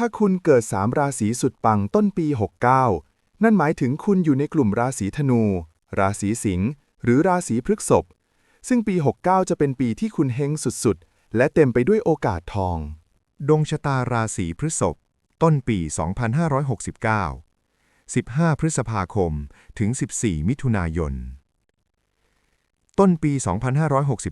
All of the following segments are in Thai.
ถ้าคุณเกิด 3 ราศีสุดปังต้นปี 69 นั่นหมายถึงคุณอยู่ในกลุ่มราศีธนู ราศีสิงห์หรือราศีพฤษภซึ่งปี 69 จะเป็นปีที่คุณเฮงสุดๆ และเต็มไปด้วยโอกาสทอง ดวงชะตาราศีพฤษภต้นปี 2569 15 พฤษภาคม ถึง 14 มิถุนายน ต้นปี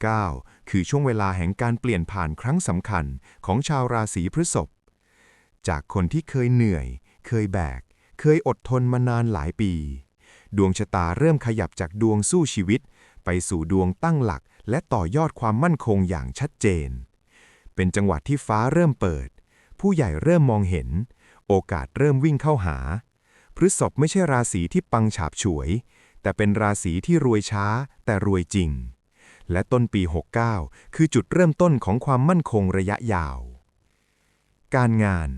2569 คือช่วงเวลาแห่งการเปลี่ยนผ่านครั้งสำคัญของชาวราศีพฤษภ จากคนที่เคยเหนื่อย เคยแบก เคยอดทนมานานหลายปี ดวงชะตาเริ่มขยับจากดวงสู้ชีวิต ไปสู่ดวงตั้งหลัก และต่อยอดความมั่นคงอย่างชัดเจน เป็นจังหวะที่ฟ้าเริ่มเปิด ผู้ใหญ่เริ่มมองเห็น โอกาสเริ่มวิ่งเข้าหา พฤษภไม่ใช่ราศีที่ปังฉาบฉวย แต่เป็นราศีที่รวยช้า แต่รวยจริง และต้นปี 69 คือจุดเริ่มต้นของความมั่นคงระยะยาว การงาน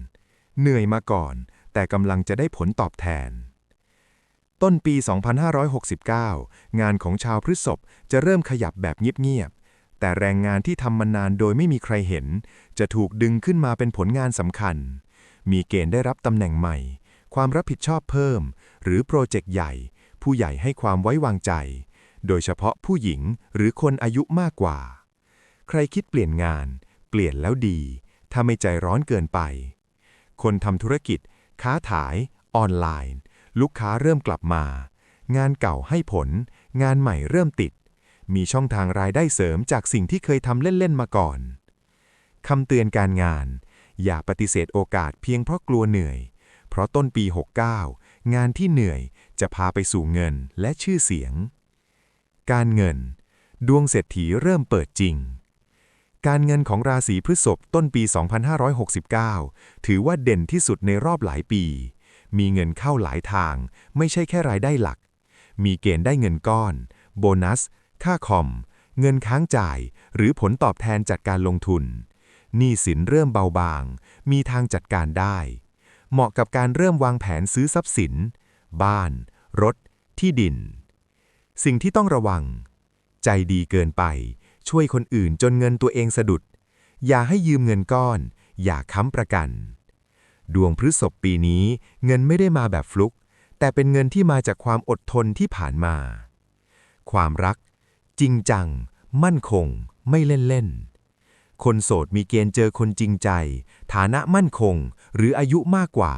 เหนื่อยมาก่อน แต่กำลังจะได้ผลตอบแทน ต้นปี 2569 งานของชาวพฤษภจะเริ่มขยับแบบเงียบๆ แต่แรงงานที่ทำมานานโดยไม่มีใครเห็น จะถูกดึงขึ้นมาเป็นผลงานสำคัญ มีเกณฑ์ได้รับตำแหน่งใหม่ ความรับผิดชอบเพิ่ม หรือโปรเจกต์ใหญ่ ผู้ใหญ่ให้ความไว้วางใจ โดยเฉพาะผู้หญิงหรือคนอายุมากกว่า ใครคิดเปลี่ยนงาน เปลี่ยนแล้วดี ถ้าไม่ใจร้อนเกินไป คนทำธุรกิจ ค้าขาย ออนไลน์ ลูกค้าเริ่มกลับมา งานเก่าให้ผล งานใหม่เริ่มติด มีช่องทางรายได้เสริมจากสิ่งที่เคยทำเล่น ๆ มาก่อนคำเตือนการงาน อย่าปฏิเสธโอกาสเพียงเพราะกลัวเหนื่อย เพราะต้นปี 69 งานที่เหนื่อยจะพาไปสู่เงินและชื่อเสียง การเงิน ดวงเศรษฐีเริ่มเปิดจริง การเงินของราศีพฤษภต้นปี 2569 ถือว่าเด่นที่สุดในรอบหลายปี มีเงินเข้าหลายทาง ไม่ใช่แค่รายได้หลัก มีเกณฑ์ได้เงินก้อน โบนัส ค่าคอม เงินค้างจ่าย หรือผลตอบแทนจากการลงทุน หนี้สินเริ่มเบาบาง มีทางจัดการได้ เหมาะกับการเริ่มวางแผนซื้อทรัพย์สิน บ้าน รถ ที่ดิน สิ่งที่ต้องระวัง ใจดีเกินไป ช่วยคนอื่นจนเงินตัวเองสะดุด อย่าให้ยืมเงินก้อน อย่าค้ำประกัน ดวงพฤษภปีนี้เงินไม่ได้มาแบบฟลุก แต่เป็นเงินที่มาจากความอดทนที่ผ่านมา ความรัก จริงจัง มั่นคง ไม่เล่นเล่นๆคนโสดมีเกณฑ์เจอคนจริงใจ ฐานะมั่นคง หรืออายุมากกว่า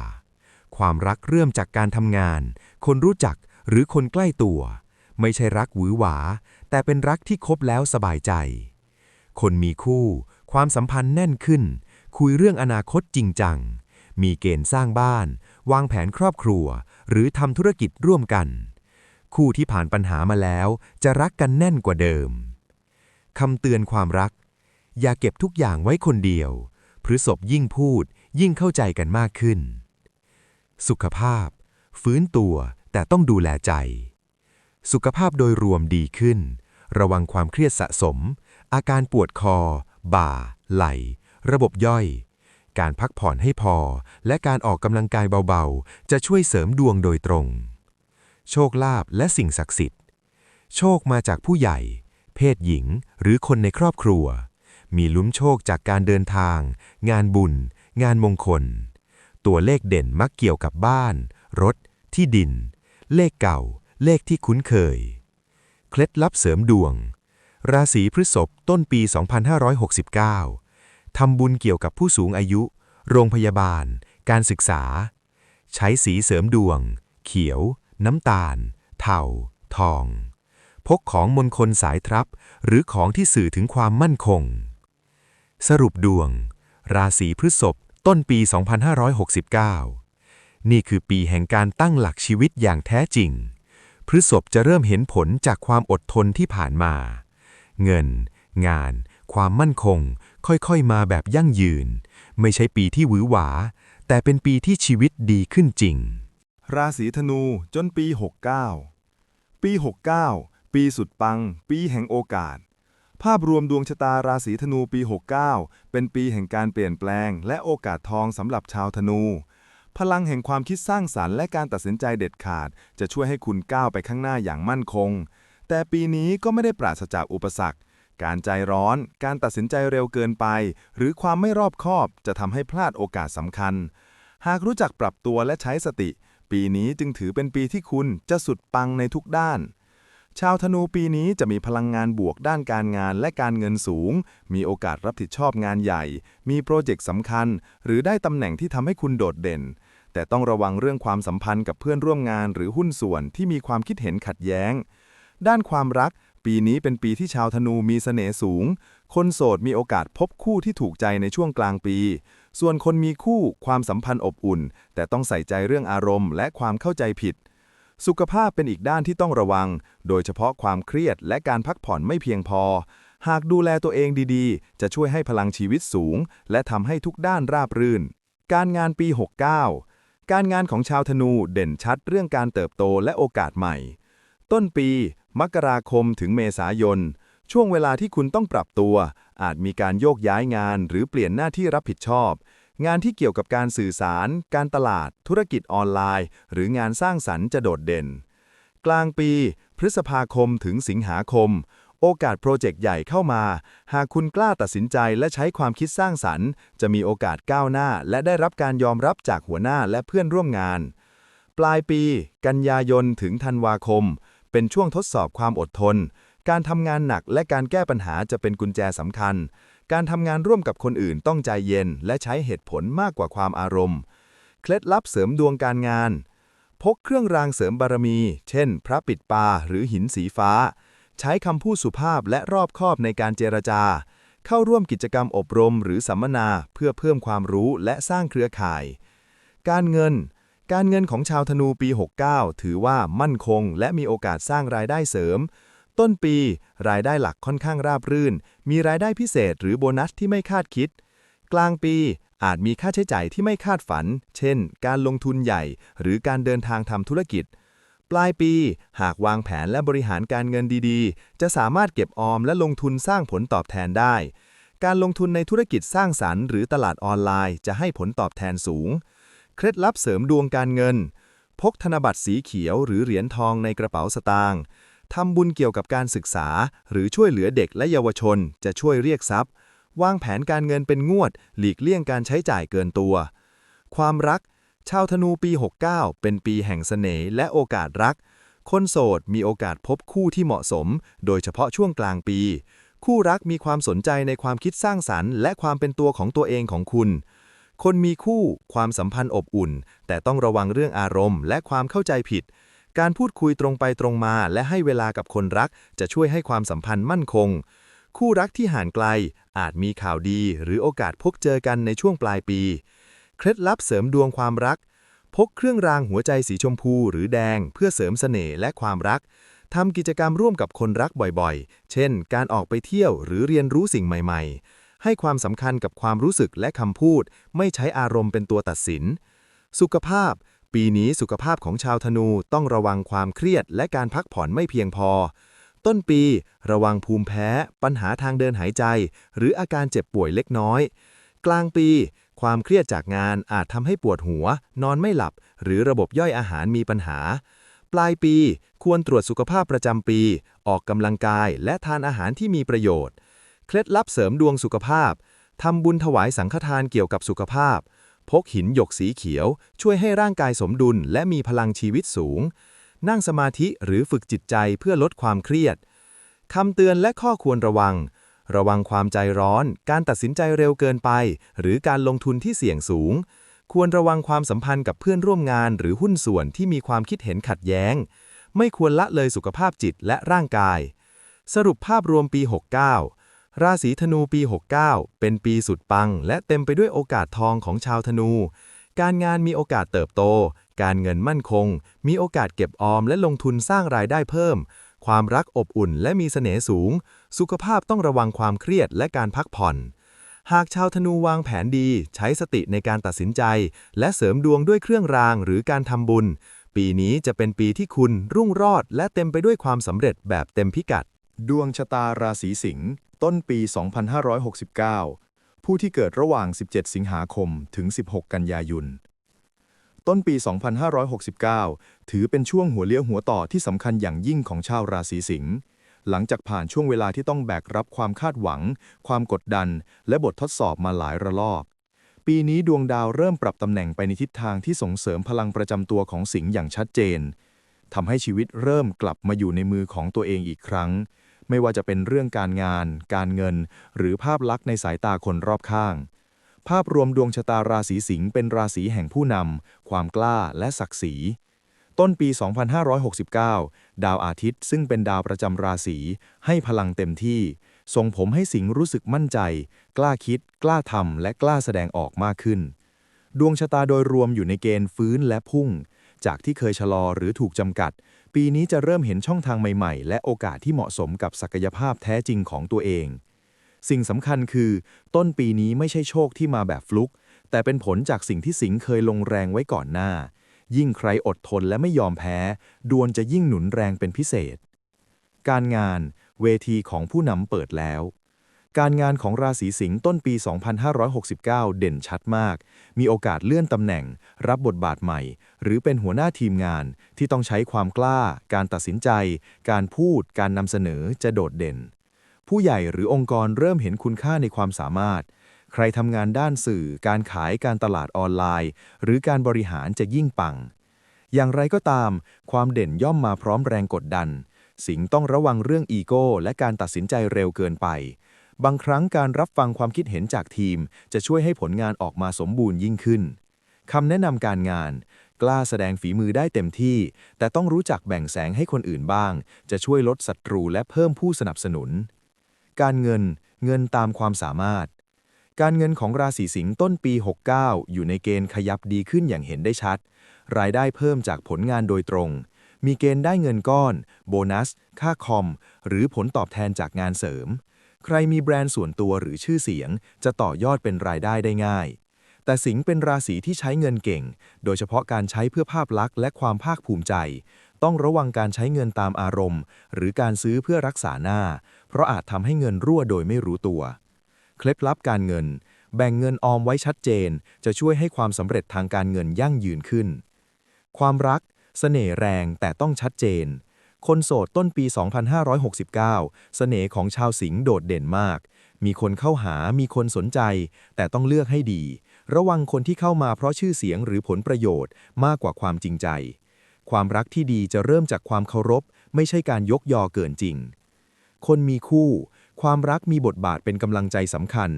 ความรักเริ่มจากการทำงาน คนรู้จักหรือคนใกล้ตัว ไม่ใช่รักหวือหวา แต่เป็นรักที่คบแล้วสบายใจ คนมีคู่ ความสัมพันธ์แน่นขึ้น คุยเรื่องอนาคตจริงจัง มีเกณฑ์สร้างบ้าน วางแผนครอบครัว หรือทำธุรกิจร่วมกัน คู่ที่ผ่านปัญหามาแล้ว จะรักกันแน่นกว่าเดิมคำเตือนความรัก อย่าเก็บทุกอย่างไว้คนเดียวพฤษภยิ่งพูดยิ่งเข้าใจกันมากขึ้น สุขภาพ ฟื้นตัวแต่ต้องดูแลใจ สุขภาพโดยรวมดีขึ้น ระวังความเครียดสะสม อาการปวดคอ บ่า ไหล่ ระบบย่อย การพักผ่อนให้พอ และการออกกำลังกายเบาๆ จะช่วยเสริมดวงโดยตรง โชคลาภและสิ่งศักดิ์สิทธิ์ โชคมาจากผู้ใหญ่ เพศหญิง หรือคนในครอบครัว มีลุ้นโชคจากการเดินทาง งานบุญ งานมงคล ตัวเลขเด่นมักเกี่ยวกับบ้าน รถ ที่ดิน เลขเก่า เลขที่คุ้นเคย เคล็ดลับเสริมดวง ราศีพฤษภต้นปี 2569 ทำบุญเกี่ยวกับผู้สูงอายุ โรงพยาบาล การศึกษา ใช้สีเสริมดวง เขียว น้ำตาล เทาทอง พกของมงคลสายทรัพย์ หรือของที่สื่อถึงความมั่นคง สรุปดวง ราศีพฤษภต้นปี 2569 นี่คือปีแห่งการตั้งหลักชีวิตอย่างแท้จริง พฤษภจะเริ่มเห็นผลจากความอดทนที่ผ่านมา เงิน งาน ความมั่นคง ค่อยๆมาแบบยั่งยืน ไม่ใช่ปีที่หวือหวา แต่เป็นปีที่ชีวิตดีขึ้นจริง ราศีธนูจนปี 69 ปี 69 ปีสุดปัง ปีแห่งโอกาส ภาพรวมดวงชะตาราศีธนูปี 69 เป็นปีแห่งการเปลี่ยนแปลง และโอกาสทองสำหรับชาวธนู พลังแห่งความคิดสร้างสรรค์และการตัดสินใจเด็ดขาด จะช่วยให้คุณก้าวไปข้างหน้าอย่างมั่นคง แต่ปีนี้ก็ไม่ได้ปราศจากอุปสรรค การใจร้อน การตัดสินใจเร็วเกินไป หรือความไม่รอบคอบจะทำให้พลาดโอกาสสำคัญ หากรู้จักปรับตัวและใช้สติ ปีนี้จึงถือเป็นปีที่คุณจะสุดปังในทุกด้าน ชาวธนูปีนี้จะมีพลังงานบวกด้านการงานและการเงินสูง มีโอกาสรับผิดชอบงานใหญ่ มีโปรเจกต์สำคัญ หรือได้ตำแหน่งที่ทำให้คุณโดดเด่น แต่ต้องระวังเรื่องความสัมพันธ์กับเพื่อนร่วมงานหรือหุ้นส่วนที่มีความคิดเห็นขัดแย้ง ด้านความรัก ปีนี้เป็นปีที่ชาวธนูมีเสน่ห์สูง คนโสดมีโอกาสพบคู่ที่ถูกใจในช่วงกลางปี ส่วนคนมีคู่ความสัมพันธ์อบอุ่น แต่ต้องใส่ใจเรื่องอารมณ์ และความเข้าใจผิด สุขภาพเป็นอีกด้านที่ต้องระวัง โดยเฉพาะความเครียดและการพักผ่อนไม่เพียงพอ หากดูแลตัวเองดีๆ จะช่วยให้พลังชีวิตสูง และทำให้ทุกด้านราบรื่น การงานปี 69 การงานของชาวธนูเด่นชัดเรื่องการเติบโตและโอกาสใหม่ ต้นปี มกราคมถึงเมษายน ช่วงเวลาที่คุณต้องปรับตัว อาจมีการโยกย้ายงานหรือเปลี่ยนหน้าที่รับผิดชอบ งานที่เกี่ยวกับการสื่อสาร การตลาด ธุรกิจออนไลน์ หรืองานสร้างสรรค์จะโดดเด่น กลางปี พฤษภาคมถึงสิงหาคม โอกาสโปรเจกต์ใหญ่เข้ามา หากคุณกล้าตัดสินใจและใช้ความคิดสร้างสรรค์ จะมีโอกาสก้าวหน้า และได้รับการยอมรับจากหัวหน้าและเพื่อนร่วมงาน ปลายปี กันยายนถึงธันวาคม เป็นช่วงทดสอบความอดทน การทำงานหนักและการแก้ปัญหาจะเป็นกุญแจสำคัญ การทำงานร่วมกับคนอื่นต้องใจเย็นและใช้เหตุผลมากกว่าความอารมณ์ เคล็ดลับเสริมดวงการงาน พกเครื่องรางเสริมบารมี เช่น พระปิดปาหรือหินสีฟ้า ใช้คำพูดสุภาพและรอบคอบในการเจรจา เข้าร่วมกิจกรรมอบรมหรือสัมมนาเพื่อเพิ่มความรู้และสร้างเครือข่าย การเงิน การเงินของชาวธนูปี 69 ถือว่ามั่นคง และมีโอกาสสร้างรายได้เสริม ต้นปีรายได้หลักค่อนข้างราบรื่น มีรายได้พิเศษหรือโบนัสที่ไม่คาดคิด กลางปีอาจมีค่าใช้จ่ายที่ไม่คาดฝัน เช่น การลงทุนใหญ่ หรือการเดินทางทำธุรกิจ ปลายปีหากวางแผนและบริหารการเงินดีๆ จะสามารถเก็บออมและลงทุนสร้างผลตอบแทนได้ การลงทุนในธุรกิจสร้างสรรค์หรือตลาดออนไลน์จะให้ผลตอบแทนสูง เคล็ดลับเสริมดวงการเงิน พกธนบัตรสีเขียวหรือเหรียญทองในกระเป๋าสตางค์ ทำบุญเกี่ยวกับการศึกษา หรือช่วยเหลือเด็กและเยาวชน จะช่วยเรียกทรัพย์ วางแผนการเงินเป็นงวด หลีกเลี่ยงการใช้จ่ายเกินตัว ความรัก ชาวธนูปี 69 เป็นปีแห่งเสน่ห์และโอกาสรัก คนโสดมีโอกาสพบคู่ที่เหมาะสม โดยเฉพาะช่วงกลางปี คู่รักมีความสนใจในความคิดสร้างสรรค์ และความเป็นตัวของตัวเองของคุณคนมีคู่ ความสัมพันธ์อบอุ่น แต่ต้องระวังเรื่องอารมณ์ และความเข้าใจผิด การพูดคุยตรงไปตรงมาและให้เวลากับคนรัก จะช่วยให้ความสัมพันธ์มั่นคง คู่รักที่ห่างไกล อาจมีข่าวดีหรือโอกาสพบเจอกันในช่วงปลายปี เคล็ดลับเสริมดวงความรัก พกเครื่องรางหัวใจสีชมพูหรือแดง เพื่อเสริมเสน่ห์และความรักทำกิจกรรมร่วมกับคนรักบ่อยๆ เช่น การออกไปเที่ยวหรือเรียนรู้สิ่งใหม่ ๆ ให้ความสำคัญกับความรู้สึกและคำพูด ไม่ใช้อารมณ์เป็นตัวตัดสิน สุขภาพ ปีนี้สุขภาพของชาวธนูต้องระวังความเครียดและการพักผ่อนไม่เพียงพอ ต้นปีระวังภูมิแพ้ ปัญหาทางเดินหายใจ หรืออาการเจ็บป่วยเล็กน้อย กลางปี ความเครียดจากงานอาจทำให้ปวดหัว นอนไม่หลับ หรือระบบย่อยอาหารมีปัญหา ปลายปี ควรตรวจสุขภาพประจำปี ออกกำลังกายและทานอาหารที่มีประโยชน์ เคล็ดลับเสริมดวงสุขภาพทำบุญถวายสังฆทานเกี่ยวกับสุขภาพ พกหินหยกสีเขียว ช่วยให้ร่างกายสมดุลและมีพลังชีวิตสูง นั่งสมาธิหรือฝึกจิตใจเพื่อลดความเครียดคำเตือนและข้อควรระวัง ระวังความใจร้อน การตัดสินใจเร็วเกินไป หรือการลงทุนที่เสี่ยงสูง ควรระวังความสัมพันธ์กับเพื่อนร่วมงาน หรือหุ้นส่วนที่มีความคิดเห็นขัดแย้ง ไม่ควรละเลยสุขภาพจิตและร่างกาย สรุปภาพรวมปี 69 ราศีธนูปี 69 เป็นปีสุดปัง และเต็มไปด้วยโอกาสทองของชาวธนู การงานมีโอกาสเติบโต การเงินมั่นคง มีโอกาสเก็บออมและลงทุนสร้างรายได้เพิ่ม ความรักอบอุ่นและมีเสน่ห์สูง สุขภาพต้องระวังความเครียดและการพักผ่อน หากชาวธนูวางแผนดี ใช้สติในการตัดสินใจ และเสริมดวงด้วยเครื่องรางหรือการทำบุญ ปีนี้จะเป็นปีที่คุณรุ่งรอด และเต็มไปด้วยความสำเร็จแบบเต็มพิกัด ดวงชะตาราศีสิงห์ ต้นปี 2569 ผู้ที่เกิดระหว่าง 17 สิงหาคมถึง 16 กันยายน ต้นปี 2569 ถือเป็นช่วงหัวเลี้ยวหัวต่อที่สำคัญอย่างยิ่งของชาวราศีสิงห์หลังจากผ่านช่วงเวลาที่ต้องแบกรับความคาดหวัง ความกดดัน และบททดสอบมาหลายระลอก ปีนี้ดวงดาวเริ่มปรับตำแหน่งไปในทิศทางที่ส่งเสริมพลังประจำตัวของสิงห์อย่างชัดเจนทำให้ชีวิตเริ่มกลับมาอยู่ในมือของตัวเองอีกครั้ง ไม่ว่าจะเป็นเรื่องการงาน การเงิน หรือภาพลักษณ์ในสายตาคนรอบข้าง ภาพรวมดวงชะตาราศีสิงห์เป็นราศีแห่งผู้นำ ความกล้าและศักดิ์ศรีต้นปี 2569 ดาวอาทิตย์ซึ่งเป็นดาวประจำราศีให้พลังเต็มที่ ส่งผมให้สิงห์รู้สึกมั่นใจ กล้าคิด กล้าทำและกล้าแสดงออกมากขึ้น ดวงชะตาโดยรวมอยู่ในเกณฑ์ฟื้นและพุ่ง จากที่เคยชะลอหรือถูกจำกัด ปีนี้จะเริ่มเห็นช่องทางใหม่ๆ และโอกาสที่เหมาะสมกับศักยภาพแท้จริงของตัวเอง สิ่งสำคัญคือ ต้นปีนี้ไม่ใช่โชคที่มาแบบฟลุก แต่เป็นผลจากสิ่งที่สิงเคยลงแรงไว้ก่อนหน้า ยิ่งใครอดทนและไม่ยอมแพ้ ดวงจะยิ่งหนุนแรงเป็นพิเศษ การงาน เวทีของผู้นำเปิดแล้ว การงานของราศีสิงห์ต้นปี 2569 เด่นชัดมาก มีโอกาสเลื่อนตำแหน่ง รับบทบาทใหม่ หรือเป็นหัวหน้าทีมงานที่ต้องใช้ความกล้า การตัดสินใจ การพูด การนำเสนอจะโดดเด่น ผู้ใหญ่หรือองค์กรเริ่มเห็นคุณค่าในความสามารถ ใครทำงานด้านสื่อ การขายการตลาดออนไลน์ หรือการบริหารจะยิ่งปัง อย่างไรก็ตาม ความเด่นย่อมมาพร้อมแรงกดดัน สิงห์ต้องระวังเรื่องอีโก้และการตัดสินใจเร็วเกินไป บางครั้งการรับฟังความคิดเห็นจากทีม จะช่วยให้ผลงานออกมาสมบูรณ์ยิ่งขึ้นคำแนะนำการงาน กล้าแสดงฝีมือได้เต็มที่ แต่ต้องรู้จักแบ่งแสงให้คนอื่นบ้าง จะช่วยลดศัตรูและเพิ่มผู้สนับสนุน การเงิน เงินตามความสามารถ การเงินของราศีสิงห์ต้นปี 69 อยู่ในเกณฑ์ขยับดีขึ้นอย่างเห็นได้ชัด รายได้เพิ่มจากผลงานโดยตรง มีเกณฑ์ได้เงินก้อน โบนัส ค่าคอม หรือผลตอบแทนจากงานเสริม ใครมีแบรนด์ส่วนตัวหรือชื่อเสียง จะต่อยอดเป็นรายได้ได้ง่าย แต่สิงห์เป็นราศีที่ใช้เงินเก่ง โดยเฉพาะการใช้เพื่อภาพลักษณ์และความภาคภูมิใจ ต้องระวังการใช้เงินตามอารมณ์ หรือการซื้อเพื่อรักษาหน้า เพราะอาจทำให้เงินรั่วโดยไม่รู้ตัว เคล็ดลับการเงิน แบ่งเงินออมไว้ชัดเจน จะช่วยให้ความสำเร็จทางการเงินยั่งยืนขึ้น ความรัก เสน่ห์แรงแต่ต้องชัดเจน คนโสดต้นปี 2569 เสน่ห์ของชาวสิงห์โดดเด่นมาก มีคนเข้าหา มีคนสนใจ แต่ต้องเลือกให้ดี ระวังคนที่เข้ามาเพราะชื่อเสียงหรือผลประโยชน์มากกว่าความจริงใจ ความรักที่ดีจะเริ่มจากความเคารพ ไม่ใช่การยกยอเกินจริง คนมีคู่ ความรักมีบทบาทเป็นกำลังใจสำคัญ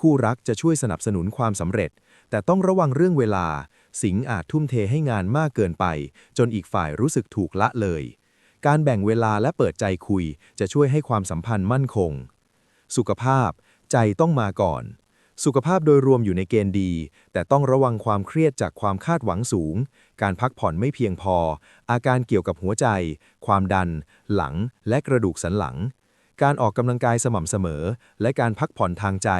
คู่รักจะช่วยสนับสนุนความสำเร็จ แต่ต้องระวังเรื่องเวลา สิงห์อาจทุ่มเทให้งานมากเกินไป จนอีกฝ่ายรู้สึกถูกละเลย การแบ่งเวลาและเปิดใจคุย จะช่วยให้ความสัมพันธ์มั่นคง สุขภาพ ใจต้องมาก่อน สุขภาพโดยรวมอยู่ในเกณฑ์ดี แต่ต้องระวังความเครียดจากความคาดหวังสูง การพักผ่อนไม่เพียงพอ อาการเกี่ยวกับหัวใจ ความดัน หลัง และกระดูกสันหลัง การออกกำลังกายสม่ำเสมอ และการพักผ่อนทางใจ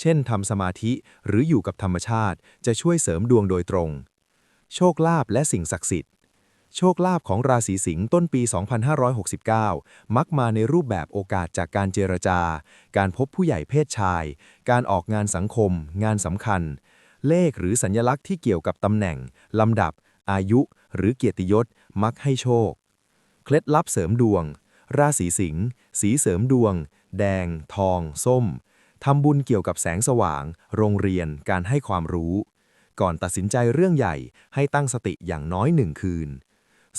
เช่นทำสมาธิ หรืออยู่กับธรรมชาติ จะช่วยเสริมดวงโดยตรง โชคลาภและสิ่งศักดิ์สิทธิ์ โชคลาภของราศีสิงห์ต้นปี 2569 มักมาในรูปแบบโอกาสจากการเจรจา การพบผู้ใหญ่เพศชาย การออกงานสังคม งานสำคัญ เลขหรือสัญลักษณ์ที่เกี่ยวกับตำแหน่ง ลำดับ อายุ หรือเกียรติยศ มักให้โชค เคล็ดลับเสริมดวง ราศีสิงห์สีเสริมดวง แดง ทอง ส้มทำบุญเกี่ยวกับแสงสว่าง โรงเรียน การให้ความรู้ ก่อนตัดสินใจเรื่องใหญ่ให้ตั้งสติอย่างน้อยหนึ่งคืน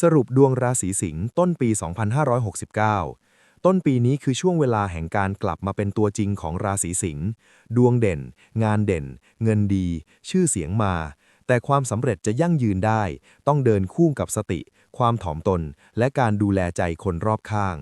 สรุปดวงราศีสิงห์ต้นปี 2569 ต้นปีนี้คือช่วงเวลาแห่งการกลับมาเป็นตัวจริงของราศีสิงห์ดวงเด่น งานเด่น เงินดี ชื่อเสียงมา แต่ความสำเร็จจะยั่งยืนได้ ต้องเดินคู่กับสติ ความถ่อมตน และการดูแลใจคนรอบข้าง